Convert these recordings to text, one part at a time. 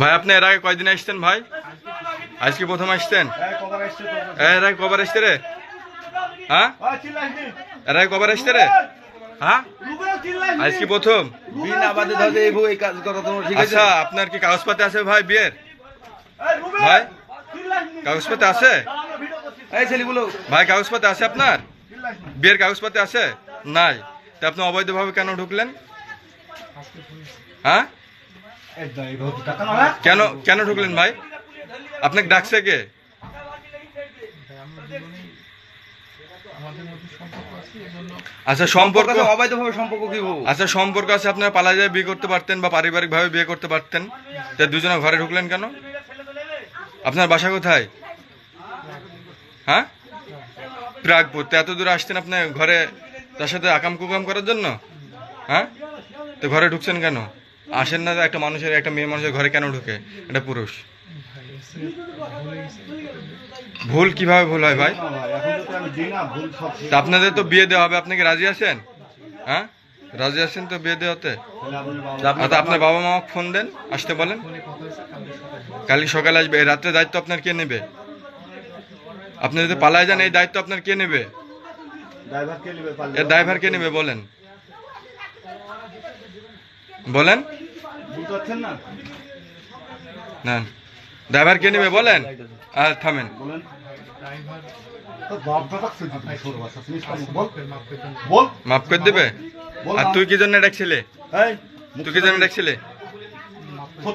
ভাই, আপনি এর আগে কয়দিন আসছেন ভাই? আজকে প্রথম আসছেন এর আগে কবার আসছে রে? হ্যাঁ? এর আগে কবার আসছে রে? হ্যাঁ? আজকে প্রথম? আচ্ছা আপনার কি কাগজপাতি আছে ভাই বিয়ের? ভাই? কাগজপাতি আছে? ভাই, কাগজপাতি আছে আপনার? বিয়ের কাগজপাতি আছে? নাই। তা আপনি অবৈধভাবে কেন ঢুকলেন? হ্যাঁ? কেন কেন ঢুকলেন ভাই? আপনাকে ডাকছে কে? আচ্ছা সম্পর্ক অবৈধভাবে সম্পর্ক কি আচ্ছা সম্পর্ক আছে আপনারা পালা যায় বিয়ে করতে পারতেন বা পারিবারিক ভাবে বিয়ে করতে পারতেন। তা দুজনে ঘরে ঢুকলেন কেন? আপনার বাসা কোথায়? হ্যাঁ? প্রাগপুর। তো এত দূরে আসতেন আপনি ঘরে তার সাথে আকাম কুকাম করার জন্য? হ্যাঁ? তো ঘরে ঢুকছেন কেন? আসেন না একটা মানুষের একটা মেয়ে মানুষের ঘরে কেন ঢুকে? এটা পুরুষ। ভুলে কীভাবে ভুল হয় ভাই? তা আপনাদের তো বিয়ে দেওয়া হবে। আপনি কি রাজি আছেন? হ্যাঁ? রাজি আছেন তো বিয়ে দেওয়াতে? আপনার বাবা মা ফোন দেন আসতে বলেন। সকালে সকালে আসবে। এই রাত্রে দায়িত্ব আপনার কে নেবে? আপনি যদি পালায় যান এই দায়িত্ব আপনার কে নেবে? এর ড্রাইভার কে নেবে বলেন। বলেন। না? ড্রাইভার কে নেবে বলেন? আর থামেন। ড্রাইভার বল। মাফ করে দেবে? বল আর তুই কি জন্য ডাকছিলে? তুই কি জন্য ডাকছিলে?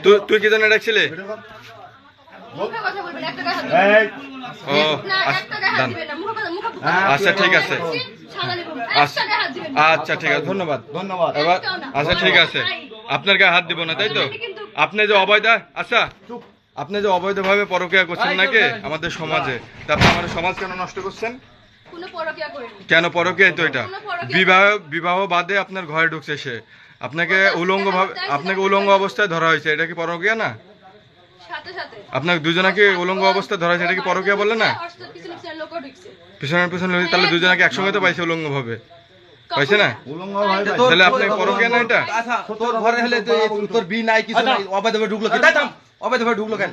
তুই তুই কি জন্য ডাকছিলে? ও আচ্ছা, হ্যাঁ। আচ্ছা ঠিক আছে। আচ্ছা। আচ্ছা ঠিক আছে। ধন্যবাদ ধন্যবাদ। এবার আচ্ছা ঠিক আছে। আপনার গায়ে হাত দিব না তাই তো? আপনি যে অবৈধ আচ্ছা। আপনি যে অবৈধভাবে পরকিয়া করছেন নাকি? আমাদের সমাজে। তা আপনি আমাদের সমাজ কেন নষ্ট করছেন? কোনো পরকীয়া করিনি। কেন পরকিয়া তো এটা? বিবাহ বিবাহ বাদে আপনার ঘরে ঢুকছে সে। আপনাকে উলঙ্গ ভাবে আপনাকে উলঙ্গ অবস্থায় ধরা হয়েছে এটা কি পরকিয়া না? সাথে সাথে। আপনাকে দুজনাকে উলঙ্গ অবস্থায় ধরা হয়েছে এটা কি পরকিয়া বলে না। পিছনের পিছনে তাহলে দুজনাকে একসঙ্গে তো পাইছে উলঙ্গ ভাবে। পাইছে না? তাহলে আপনার পরকিয়া না এটা? আচ্ছা তোর ঘরে হলে তোর বি নাই কিছু নাই অবৈধভাবে ঢুকলো কি তাই অবৈধভাবে ঢুকলো কেন?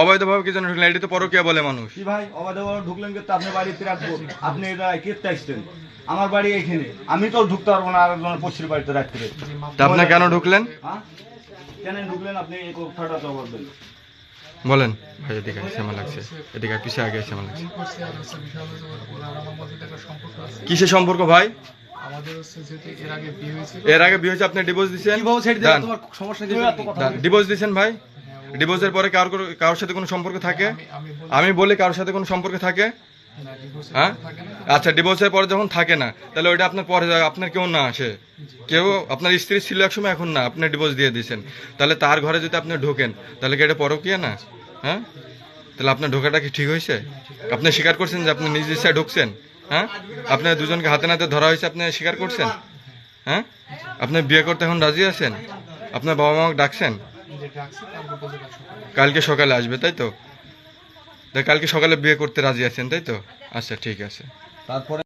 অবৈধভাবে কি জন্য ঢুকলেন? এটা তো পরকিয়া বলে মানুষ। কি ভাই অবাধ অবাধ ঢুকলেন কিন্তু আপনি বাড়িতে রাখব আপনি এটা কেটে আসছেন। আমার বাড়ি এখানে। আমি তো ঢুকতে পারব না আরেকজনের পশ্চির বাড়িতে রাখতে। তা আপনি কেন ঢুকলেন? হ্যাঁ? কেন ঢুকলেন আপনি? এই কথাটা তো বলবেন বলেন। ভাই এদিকে আসে আমার লাগছে। এদিকে পিছিয়ে আগে আসে আমার লাগছে? একটা সম্পর্ক আছে কিসের সম্পর্ক ভাই? আমাদের হচ্ছে যেহেতু এর আগে বিয়ে হয়েছে আপনি ডিভোর্স দিয়েছেন ডিভোর্স হেড ছেড়ে তোমার সমস্যা কি? ডিভোর্স দিয়েছেন ভাই? ডিভোর্সের পরে কারোর কারোর সাথে কোনো সম্পর্ক থাকে? আমি বলি কারোর সাথে কোনো সম্পর্ক থাকে? হ্যাঁ না আচ্ছা ডিভোর্সের পরে যখন থাকে না তাহলে ওইটা আপনার পরে যায়, আপনার কেউ না আসে। কেউ আপনার স্ত্রী ছিল এক সময় এখন না আপনি ডিভোর্স দিয়ে দিয়েছেন। তাহলে তার ঘরে যদি আপনি ঢোকেন তাহলে কি এটা পরকিয়া না? হ্যাঁ? তাহলে আপনার ঢোকাটা কি ঠিক হয়েছে? আপনি স্বীকার করছেন যে আপনি নিজ ইচ্ছায় ঢুকছেন হ্যাঁ? আপনার দুজনকে হাতে নাতে ধরা হয়েছে আপনি স্বীকার করছেন? হ্যাঁ? আপনি বিয়ে করতে এখন রাজি আছেন? আপনার বাবা মাকে ডাকছেন কালকে সকালে আসবে তাই তা? কালকে সকালে বিয়ে করতে রাজি আছেন তাই তো? আচ্ছা ঠিক আছে। তারপরে